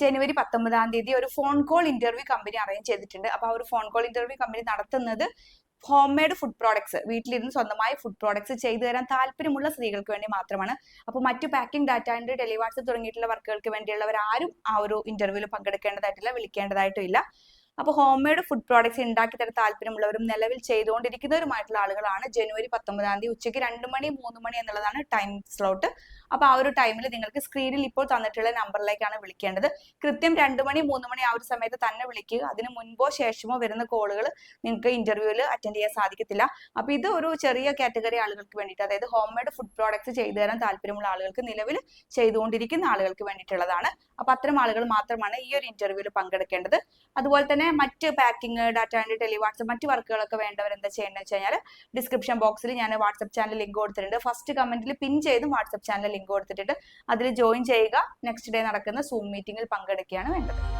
ജനുവരി പത്തൊമ്പതാം തീയതി ഒരു phone call interview company arrange ചെയ്തിട്ടുണ്ട്. അപ്പൊ ആ ഒരു ഫോൺ കോൾ ഇന്റർവ്യൂ കമ്പനി നടത്തുന്നത് ഹോം മെയ്ഡ് ഫുഡ് പ്രോഡക്ട്സ് വീട്ടിലിരുന്ന് സ്വന്തമായി ഫുഡ് പ്രോഡക്ട്സ് ചെയ്തു തരാൻ താല്പര്യമുള്ള സ്ത്രീകൾക്ക് വേണ്ടി മാത്രമാണ്. അപ്പോൾ മറ്റു പാക്കിംഗ് ഡാറ്റ ആൻഡ് ടെലിവാട്സ് തുടങ്ങിയിട്ടുള്ള വർക്കുകൾക്ക് വേണ്ടിയുള്ളവർ ആരും ആ ഒരു ഇന്റർവ്യൂവിൽ പങ്കെടുക്കേണ്ടതായിട്ടില്ല വിളിക്കേണ്ടതായിട്ടും ഇല്ല അപ്പോൾ ഹോം മെയ്ഡ് ഫുഡ് പ്രോഡക്ട്സ് ഉണ്ടാക്കി തരാൻ താല്പര്യമുള്ളവരും നിലവിൽ ചെയ്തുകൊണ്ടിരിക്കുന്നവരുമായിട്ടുള്ള ആളുകളാണ് ജനുവരി പത്തൊമ്പതാം തീയതി ഉച്ചയ്ക്ക് രണ്ട് മണി മൂന്ന് മണി എന്നുള്ളതാണ് ടൈം സ്ലോട്ട് അപ്പോൾ ആ ഒരു ടൈമിൽ നിങ്ങൾക്ക് സ്ക്രീനിൽ ഇപ്പോൾ തന്നിട്ടുള്ള നമ്പറിലേക്കാണ് വിളിക്കേണ്ടത്. കൃത്യം രണ്ട് മണി മൂന്ന് മണി ആ ഒരു സമയത്ത് തന്നെ വിളിക്കുക. അതിന് മുൻപോ ശേഷമോ വരുന്ന കോളുകൾ നിങ്ങൾക്ക് ഇന്റർവ്യൂവിൽ അറ്റൻഡ് ചെയ്യാൻ സാധിക്കത്തില്ല. അപ്പോൾ ഇത് ഒരു ചെറിയ കാറ്റഗറി ആളുകൾക്ക് വേണ്ടിയിട്ട് അതായത് ഹോം മെയ്ഡ് ഫുഡ് പ്രോഡക്ട്സ് ചെയ്തു തരാൻ താല്പര്യമുള്ള ആളുകൾക്ക് നിലവിൽ ചെയ്തുകൊണ്ടിരിക്കുന്ന ആളുകൾക്ക് വേണ്ടിയിട്ടുള്ളതാണ്. അപ്പോൾ അത്തരം ആളുകൾ മാത്രമാണ് ഈ ഒരു ഇന്റർവ്യൂവിൽ പങ്കെടുക്കേണ്ടത്. അതുപോലെ തന്നെ മറ്റ് പാക്കിംഗ് ഡാറ്റ ആൻഡ് ടെലിവാട്സ് മറ്റ് വർക്കുകളൊക്കെ വേണ്ടവർ എന്താ ചെയ്യേണ്ടത് വെച്ച് കഴിഞ്ഞാൽ ഡിസ്ക്രിപ്ഷൻ ബോക്സിൽ ഞാൻ വാട്സപ്പ് ചാനൽ ലിങ്ക് കൊടുത്തിട്ടുണ്ട്. ഫസ്റ്റ് കമന്റിൽ പിൻ ചെയ്തും വാട്സപ്പ് ചാനൽ ലിങ്ക് കൊടുത്തിട്ടുണ്ട് അതിൽ ജോയിൻ ചെയ്യുക. നെക്സ്റ്റ് ഡേ നടക്കുന്ന സൂം മീറ്റിംഗിൽ പങ്കെടുക്കുകയാണ് വേണ്ടത്.